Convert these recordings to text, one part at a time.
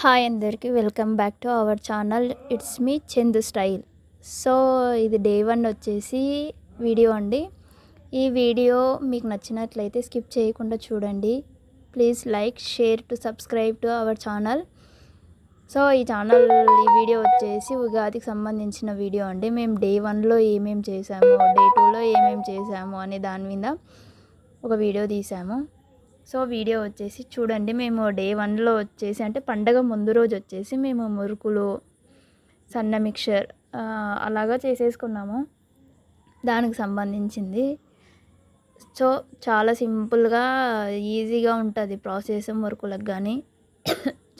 Hi అందరికీ welcome back to our channel. It's me Chandu style. So ఇది day one వచ్చేసి video అండి. ఈ వీడియో మీకు నచ్చినట్లయితే స్కిప్ చేయకుండా చూడండి. Please like share to subscribe to our channel. So ఈ ఛానల్ ఈ వీడియో వచ్చేసి ఉగాదికి సంబంధించిన వీడియో అండి. మేము డే వన్లో ఏమేమి చేసాము డే టూలో ఏమేమి చేసాము అనే దాని మీద ఒక వీడియో తీసాము. సో వీడియో వచ్చేసి చూడండి మేము డే వన్లో వచ్చేసి అంటే పండగ ముందు రోజు వచ్చేసి మేము మురుకులు సన్న మిక్చర్ అలాగా చేసేసుకున్నాము. దానికి సంబంధించింది. సో చాలా సింపుల్గా ఈజీగా ఉంటుంది ప్రాసెస్ మురుకులకు కానీ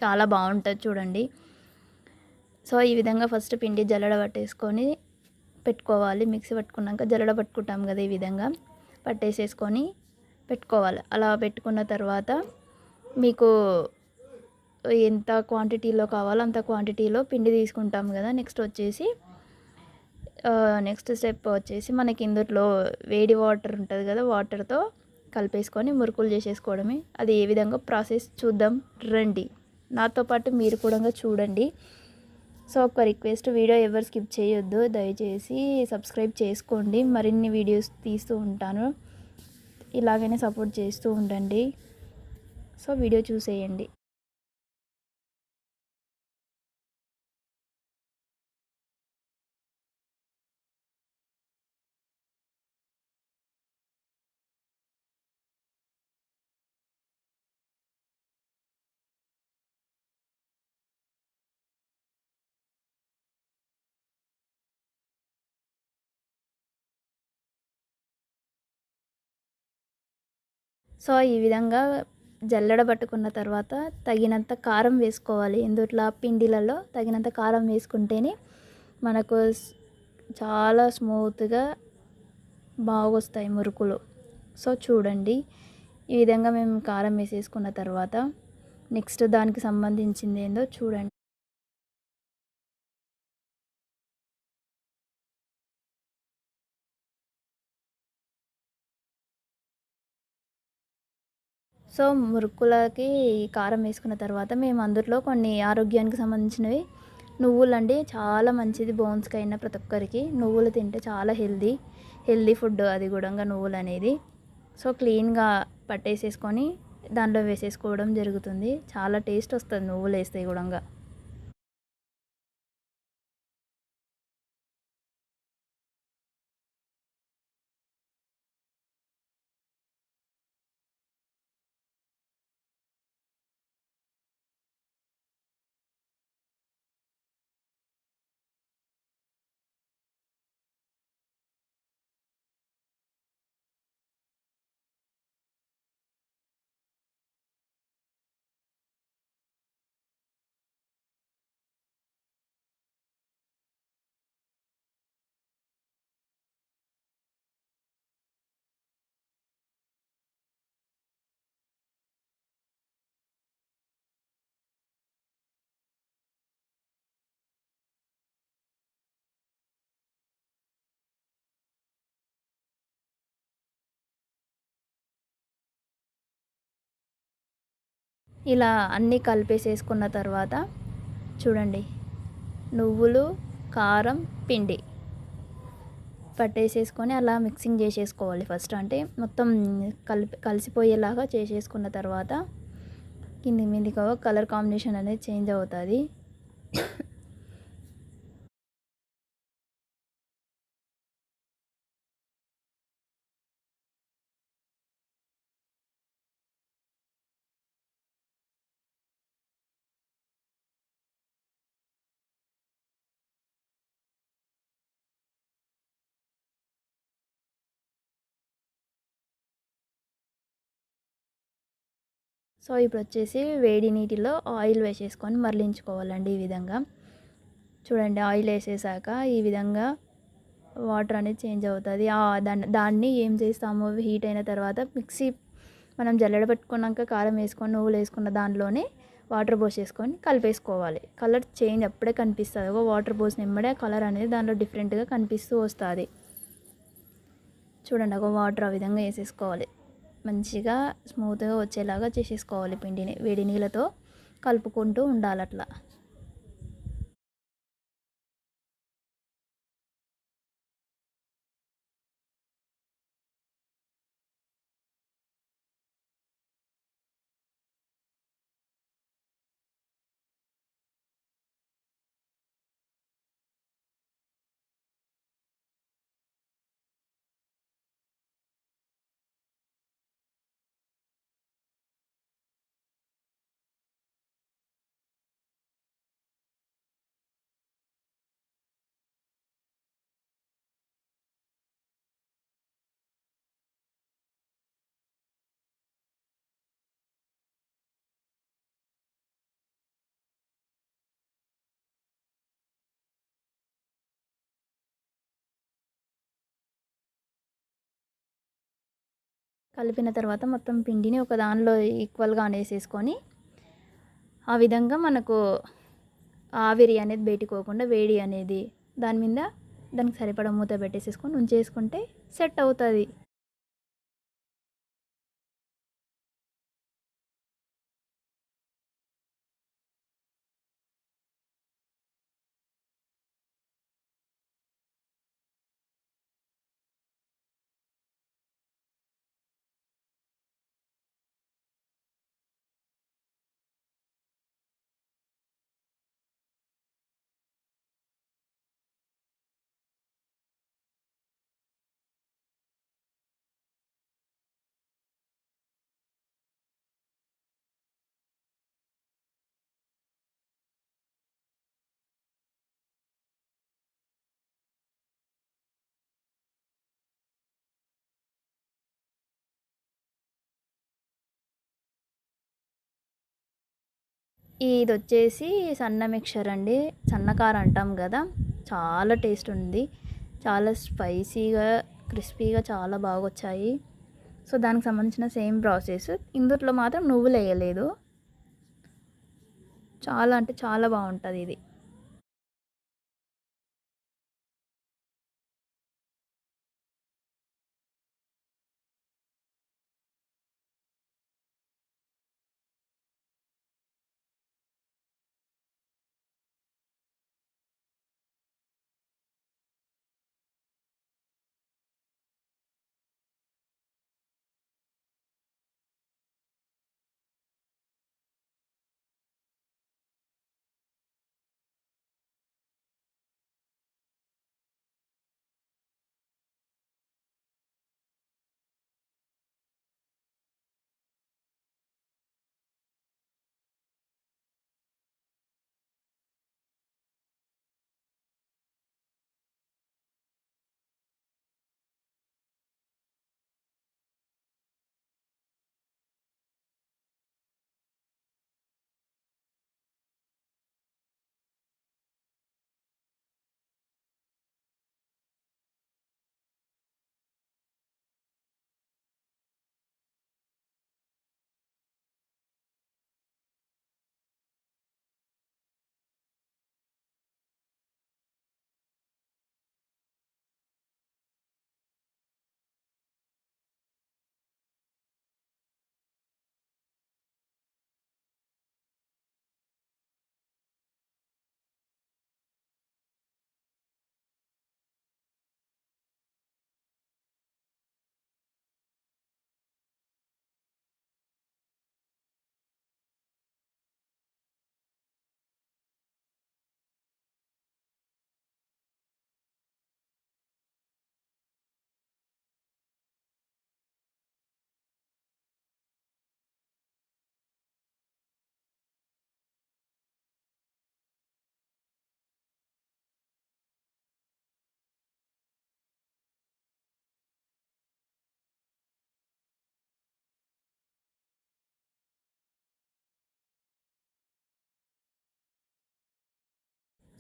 చాలా బాగుంటుంది చూడండి. సో ఈ విధంగా ఫస్ట్ పిండి జల్లడ పట్టేసుకొని పెట్టుకోవాలి. మిక్సీ పట్టుకున్నాక జల్లడ పట్టుకుంటాం కదా ఈ విధంగా. పట్టేసేసుకొని పెట్టుకోవాలి. అలా పెట్టుకున్న తర్వాత మీకు ఎంత క్వాంటిటీలో కావాలో అంత క్వాంటిటీలో పిండి తీసుకుంటాం కదా నెక్స్ట్ వచ్చేసి నెక్స్ట్ స్టెప్ వచ్చేసి మనకి ఇందులో వేడి వాటర్ ఉంటుంది కదా వాటర్తో కలిపేసుకొని మురుకులు చేసేసుకోవడమే. అది ఏ విధంగా ప్రాసెస్ చూద్దాం. రండి. నాతో పాటు మీరు కూడా చూడండి. సో ఒక రిక్వెస్ట్ వీడియో ఎవరు స్కిప్ చేయొద్దు. దయచేసి సబ్స్క్రైబ్ చేసుకోండి. మరిన్ని వీడియోస్ తీస్తూ ఉంటాను. ఇలాగనే సపోర్ట్ చేస్తూ ఉండండి. సో వీడియో చూసేయండి. సో ఈ విధంగా జల్లెడ పట్టుకున్న తర్వాత తగినంత కారం వేసుకోవాలి. ఇందుట్లో పిండిలలో తగినంత కారం వేసుకుంటేనే మనకు చాలా స్మూత్గా బాగొస్తాయి మురుకులు. సో చూడండి ఈ విధంగా మేము కారం వేసేసుకున్న తర్వాత నెక్స్ట్ దానికి సంబంధించింది ఏందో చూడండి. సో మురుకులకి కారం వేసుకున్న తర్వాత మేము అందులో కొన్ని ఆరోగ్యానికి సంబంధించినవి నువ్వులండి చాలా మంచిది బోన్స్కి అయినా ప్రతి ఒక్కరికి. నువ్వులు తింటే చాలా హెల్దీ హెల్దీ ఫుడ్ అది కూడా నువ్వులు అనేది. సో క్లీన్గా పట్టేసేసుకొని దాంట్లో వేసేసుకోవడం జరుగుతుంది. చాలా టేస్ట్ వస్తుంది నువ్వులు వేస్తే కూడా ఇలా అన్నీ కలిపేసేసుకున్న తర్వాత చూడండి నువ్వులు కారం పిండి పట్టేసేసుకొని అలా మిక్సింగ్ చేసేసుకోవాలి ఫస్ట్. అంటే మొత్తం కలిపి కలిసిపోయేలాగా చేసేసుకున్న తర్వాత కింది మీదిగా కలర్ కాంబినేషన్ అనేది చేంజ్ అవుతుంది. సో ఇప్పుడు వచ్చేసి వేడి నీటిలో ఆయిల్ వేసేసుకొని మరలించుకోవాలండి ఈ విధంగా. చూడండి ఆయిల్ వేసేసాక ఈ విధంగా వాటర్ అనేది చేంజ్ అవుతుంది. దాన్ని దాన్ని ఏం చేస్తాము హీట్ అయిన తర్వాత మిక్సీ మనం జల్లెడ పెట్టుకున్నాక కారం వేసుకొని నువ్వులు వేసుకున్న దానిలోనే వాటర్ పోసేసుకొని కలిపేసుకోవాలి. కలర్ చేంజ్ అప్పుడే కనిపిస్తుంది. ఒక వాటర్ పోసిన ఇమ్మడే కలర్ అనేది దాంట్లో డిఫరెంట్గా కనిపిస్తూ వస్తుంది. చూడండి ఒక వాటర్ ఆ విధంగా వేసేసుకోవాలి. మంచిగా స్మూత్గా వచ్చేలాగా చేసేసుకోవాలి పిండిని వేడి నీళ్ళతో కలుపుకుంటూ ఉండాలి అట్లా కలిపిన తర్వాత మొత్తం పిండిని ఒక దానిలో ఈక్వల్గా అనేసేసుకొని ఆ విధంగా మనకు ఆవిరి అనేది బయటికోకుండా వేడి అనేది దాని మీద దానికి సరిపడా మూత పెట్టేసేసుకొని ఉంచేసుకుంటే సెట్ అవుతుంది. ఇది వచ్చేసి సన్న మిక్చర్ అండి. సన్నకార అంటాం కదా. చాలా టేస్ట్ ఉంది. చాలా స్పైసీగా క్రిస్పీగా చాలా బాగా వచ్చాయి సో దానికి సంబంధించిన సేమ్ ప్రాసెస్. ఇందులో మాత్రం నువ్వులు వేయలేదు చాలా అంటే చాలా బాగుంటుంది ఇది.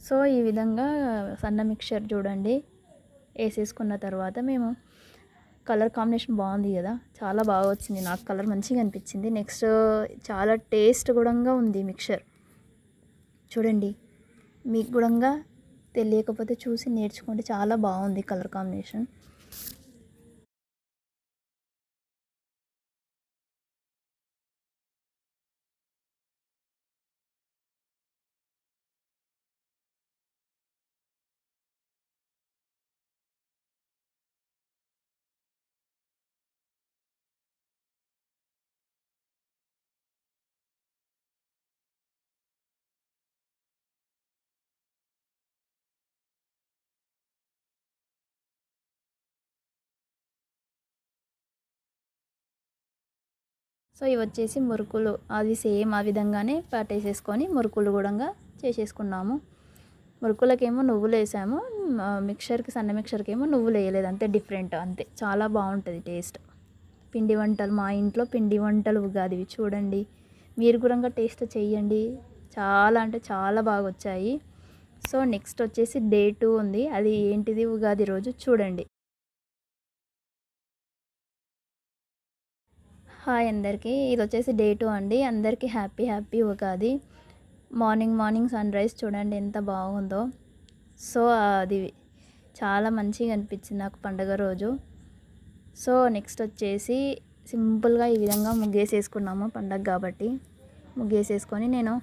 సో ఈ విధంగా సన్న మిక్చర్ చూడండి. వేసేసుకున్న తర్వాత మేము కలర్ కాంబినేషన్ బాగుంది కదా. చాలా బాగా వచ్చింది. నాకు కలర్ మంచిగా అనిపించింది. నెక్స్ట్ చాలా టేస్ట్ కూడా ఉంది మిక్చర్. చూడండి. మీకు కూడా తెలియకపోతే చూసి నేర్చుకోండి చాలా బాగుంది కలర్ కాంబినేషన్. సో ఇవి వచ్చేసి మురుకులు. అది సేమ్ ఆ విధంగానే పట్టేసేసుకొని మురుకులు కూడా చేసేసుకున్నాము. మురుకులకేమో నువ్వులు వేసాము మిక్చర్కి సన్న మిక్చర్కి ఏమో నువ్వులు వేయలేదు అంతే డిఫరెంట్ అంతే. చాలా బాగుంటుంది టేస్ట్. పిండి వంటలు మా ఇంట్లో పిండి వంటలు ఉగాదివి చూడండి. మీరు కూడా టేస్ట్ చేయండి చాలా అంటే చాలా బాగా వచ్చాయి సో నెక్స్ట్ వచ్చేసి డే టూ ఉంది. అది ఏంటిది? ఉగాది రోజు చూడండి. హాయ్ అందరికీ. ఇది వచ్చేసి డే టూ అండి. అందరికీ happy happy Ugadi. Morning morning sunrise చూడండి ఎంత బాగుందో. సో అది చాలా మంచిగా అనిపించింది నాకు పండగ రోజు. సో నెక్స్ట్ వచ్చేసి సింపుల్గా ఈ విధంగా ముగ్గేసేసుకున్నాము పండగ కాబట్టి. ముగ్గేసేసుకొని నేను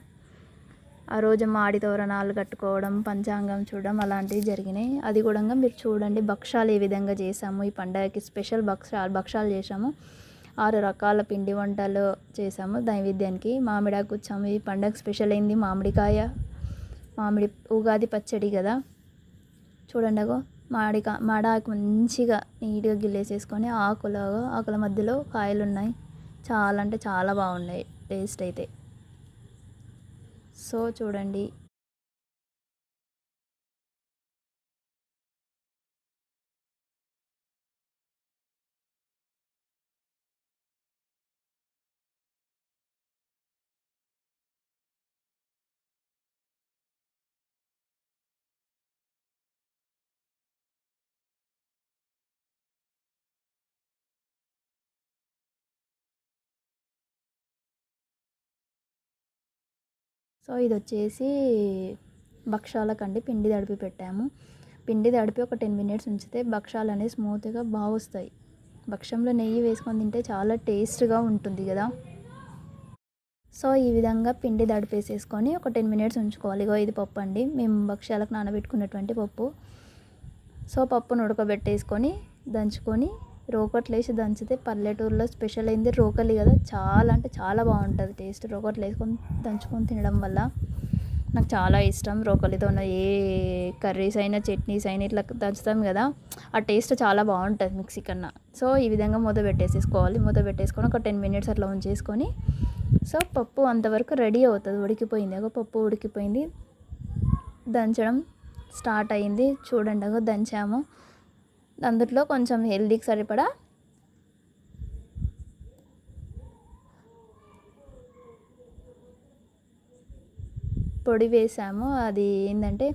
ఆ రోజు మాడి తోరణాలు కట్టుకోవడం పంచాంగం చూడడం అలాంటివి జరిగినాయి. అది కూడా మీరు చూడండి భక్షాలు ఏ విధంగా చేసాము. ఈ పండగకి స్పెషల్ భక్షాలు భక్షాలు చేసాము. ఆరు రకాల పిండి వంటలు చేసాము నైవేద్యానికి మామిడాకు వచ్చాము ఈ పండగ స్పెషల్ అయింది. మామిడికాయ మామిడి ఉగాది పచ్చడి కదా. చూడండి అగో మామిడికా మాడాకు మంచిగా నీట్గా గిల్లేసేసుకొని ఆకులు ఆకుల మధ్యలో కాయలు ఉన్నాయి చాలా అంటే చాలా బాగున్నాయి. టేస్ట్ అయితే. సో చూడండి. సో ఇది వచ్చేసి భక్షాలకండి. పిండి తడిపి పెట్టాము. పిండి తడిపి ఒక టెన్ మినిట్స్ ఉంచితే భక్షాలు అనేవి స్మూత్గా బాగా వస్తాయి భక్షంలో నెయ్యి వేసుకొని తింటే చాలా టేస్ట్గా ఉంటుంది కదా. సో ఈ విధంగా పిండి దడిపేసేసుకొని ఒక టెన్ మినిట్స్ ఉంచుకోవాలి. ఇగో ఇది పప్పు అండి. మేము భక్ష్యాలకు నానబెట్టుకున్నటువంటి పప్పు. సో పప్పును ఉడకబెట్టేసుకొని దంచుకొని రోకట్లు వేసి దంచితే పల్లెటూరులో స్పెషల్ అయింది రోకలి కదా. చాలా అంటే చాలా బాగుంటుంది టేస్ట్ రోకట్లు వేసుకొని దంచుకొని తినడం వల్ల. నాకు చాలా ఇష్టం రోకలితో ఉన్న ఏ కర్రీస్ అయినా చట్నీస్ అయినా ఇట్లా దంచుతాం కదా. ఆ టేస్ట్ చాలా బాగుంటుంది మిక్సీ కన్నా. సో ఈ విధంగా మూత పెట్టేసేసుకోవాలి. మూత పెట్టేసుకొని ఒక టెన్ మినిట్స్ అట్లా ఉంచేసుకొని. సో పప్పు అంతవరకు రెడీ అవుతుంది. ఉడికిపోయింది. ఒక పప్పు ఉడికిపోయింది. దంచడం స్టార్ట్ అయింది. చూడండి దంచాము. అందులో కొంచెం హెల్దీకి సరిపడా పొడి వేసాము. అది ఏంటంటే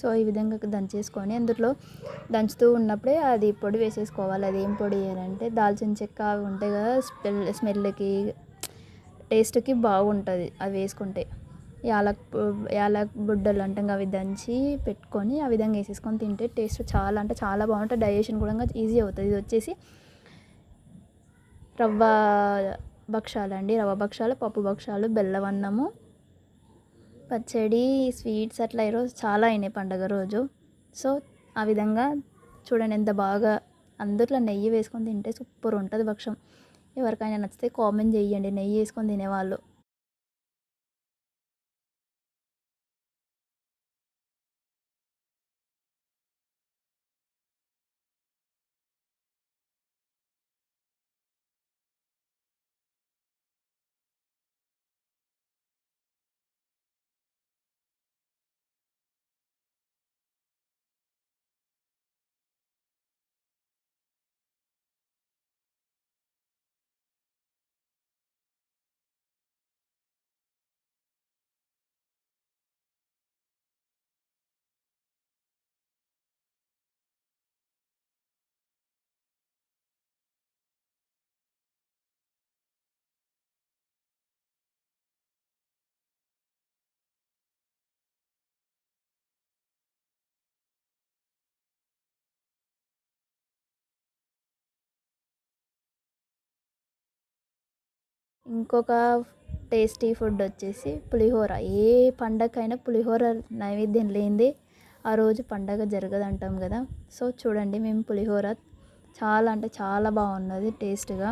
సో ఈ విధంగా దంచేసుకొని అందులో దంచుతూ ఉన్నప్పుడే అది పొడి వేసేసుకోవాలి. అది ఏం పొడి అంటే దాల్చిన చెక్క అవి ఉంటాయి కదా స్మెల్ స్మెల్కి టేస్ట్కి బాగుంటుంది. అవి వేసుకుంటే యాలక్ యాలక్ బుడ్డలు అంటాం అవి దంచి పెట్టుకొని ఆ విధంగా వేసేసుకొని తింటే టేస్ట్ చాలా అంటే చాలా బాగుంటుంది. డైజెషన్ కూడా ఈజీ అవుతుంది. ఇది వచ్చేసి రవ్వ భక్షాలు అండి రవ్వ భక్షాలు పప్పు భక్షాలు బెల్లం అన్నము పచ్చడి స్వీట్స్ అట్లా ఈరోజు చాలా అయినాయి పండగ రోజు. సో ఆ విధంగా చూడండి ఎంత బాగా అందులో నెయ్యి వేసుకొని తింటే సూపర్ ఉంటుంది భక్షం. ఎవరికైనా నచ్చితే కామెంట్ చేయండి నెయ్యి వేసుకొని తినేవాళ్ళు. ఇంకొక టేస్టీ ఫుడ్ వచ్చేసి పులిహోర. ఏ పండగకైనా పులిహోర నైవేద్యం లేనిదే ఆ రోజు పండగ జరగదు అంటాం కదా. సో చూడండి మేము పులిహోర చాలా అంటే చాలా బాగున్నది టేస్ట్గా.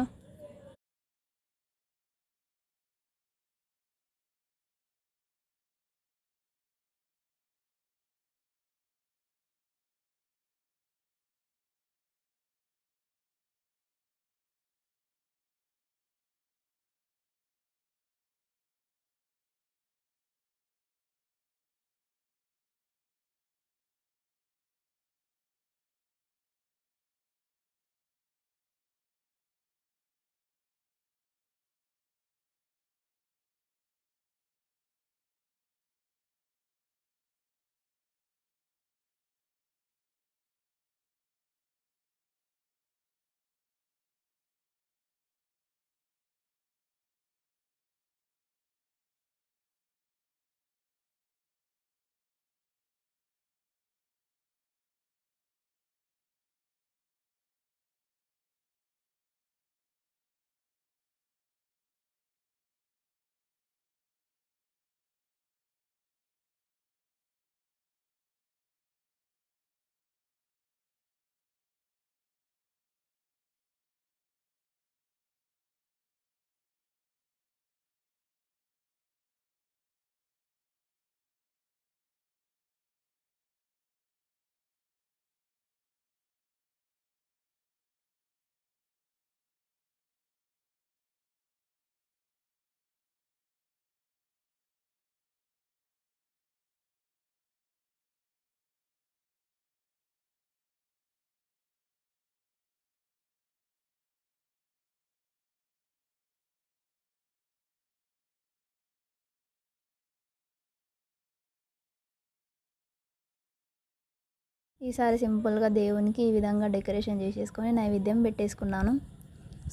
ఈసారి సింపుల్గా దేవునికి ఈ విధంగా డెకరేషన్ చేసేసుకొని నైవేద్యం పెట్టేసుకున్నాను.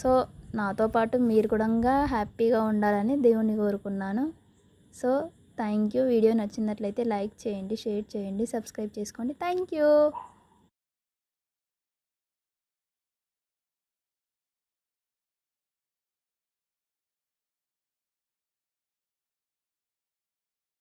సో నాతో పాటు మీరు కూడా హ్యాపీగా ఉండాలని దేవుని కోరుకున్నాను. So thank you. వీడియో నచ్చినట్లయితే లైక్ చేయండి షేర్ చేయండి సబ్స్క్రైబ్ చేసుకోండి. Thank you.